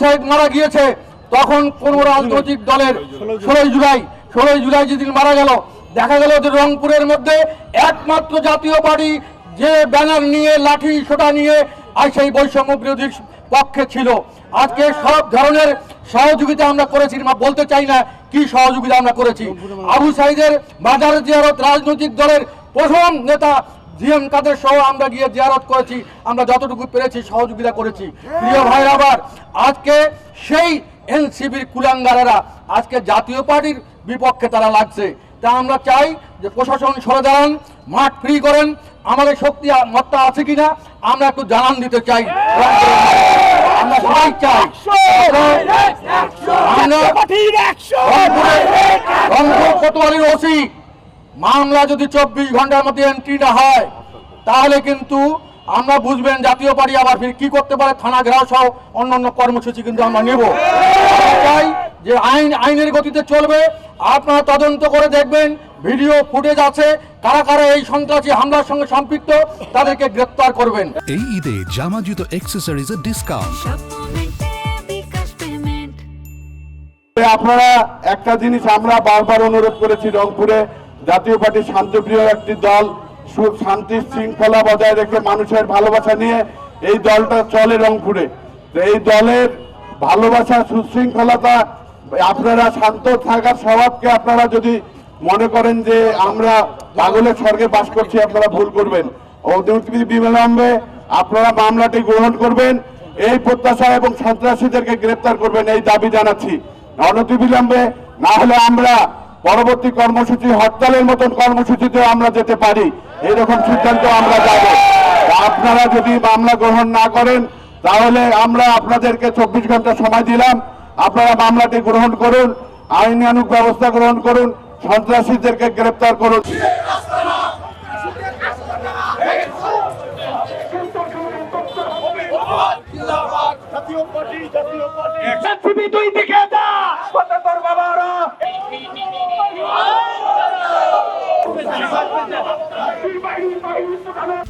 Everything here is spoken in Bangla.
সাহেব মারা গিয়েছে, তখন কোন রাজনৈতিক দলের ষোলোই জুলাই ষোলোই জুলাই যেদিন মারা গেল, দেখা গেল যে রংপুরের মধ্যে একমাত্র জাতীয় পার্টি যে ব্যানার নিয়ে, লাঠি সোটা নিয়ে আর সেই বৈষম্য বিরোধী পক্ষে ছিল। আজকে সব ধরনের সহযোগিতা আমরা করেছি বলতে চাই না কি সহযোগিতা আমরা করেছি। আবু সাইদের বাজার জিয়ারত রাজনৈতিক দলের প্রথম নেতা জিএম কাদের সহ আমরা গিয়ে জিয়ারত করেছি আমরা যতটুকু পেরেছি সহযোগিতা করেছি। প্রিয় ভাই আবার আজকে সেই এনসিবির কুলাঙ্গারেরা আজকে জাতীয় পার্টির বিপক্ষে তারা লাগছে। তা আমরা চাই যে প্রশাসন সরে দাঁড়ান মাঠ ফ্রি করেন আমাদের শক্তি মত্তা আছে কিনা আমরা একটু জানান দিতে চাই। আমরা সবাই চাই। আমরা রংপুর কোতোয়ালির ওসি মামলা যদি চব্বিশ ঘণ্টার মধ্যে এন্ট্রি না হয় তাহলে কিন্তু আমরা বুঝবেন জাতীয় পার্টি আবার ফির কি করতে পারে থানা ঘেরাও সহ অন্যান্য কর্মসূচি কিন্তু আমরা নেব। চাই যে আইন আইনের গতিতে চলবে আপনারা তদন্ত করে দেখবেন ভিডিও ফুটেজ আছে কারা কারা এই সন্ত্রাসী হামলার সঙ্গে সম্পৃক্ত তাদেরকে গ্রেপ্তার করবেন। এই ঈদে জামা জুতো অ্যাক্সেসরিজের ডিসকাউন্ট আপনারা একটা জিনিস আমরা বারবার অনুরোধ করেছি রংপুরে জাতীয় পার্টি শান্তিপ্রিয় একটি দল সু- শান্তি, শৃঙ্খলা বজায় রেখে মানুষের ভালোবাসা নিয়ে এই দলটা চলে রংপুরে। এই দলের ভালোবাসা, সুশৃঙ্খলতা, আপনারা শান্ত থাকার স্বভাবকে আপনারা যদি মনে করেন যে আমরা পাগলের স্বর্গে বাস করছি, আপনারা ভুল করবেন। বিলম্বে আপনারা মামলাটি গ্রহণ করবেন, এই প্রত্যাশা এবং সন্ত্রাসীদেরকে গ্রেপ্তার করবেন, এই দাবি জানাচ্ছি। অনতিবিলম্বে না হলে আমরা পরবর্তী কর্মসূচি হরতালের মতন কর্মসূচিতে আমরা যেতে পারি। এরকম সিদ্ধান্ত আমরা যাব। আপনারা যদি মামলা গ্রহণ না করেন তাহলে আমরা আপনাদেরকে চব্বিশ ঘণ্টা সময় দিলাম। আপনারা মামলাটি গ্রহণ করুন আইনানুক ব্যবস্থা গ্রহণ করুন সন্ত্রাসীদেরকে গ্রেপ্তার করুন। দুই দিকে যা বাবারা Yusuf Ana...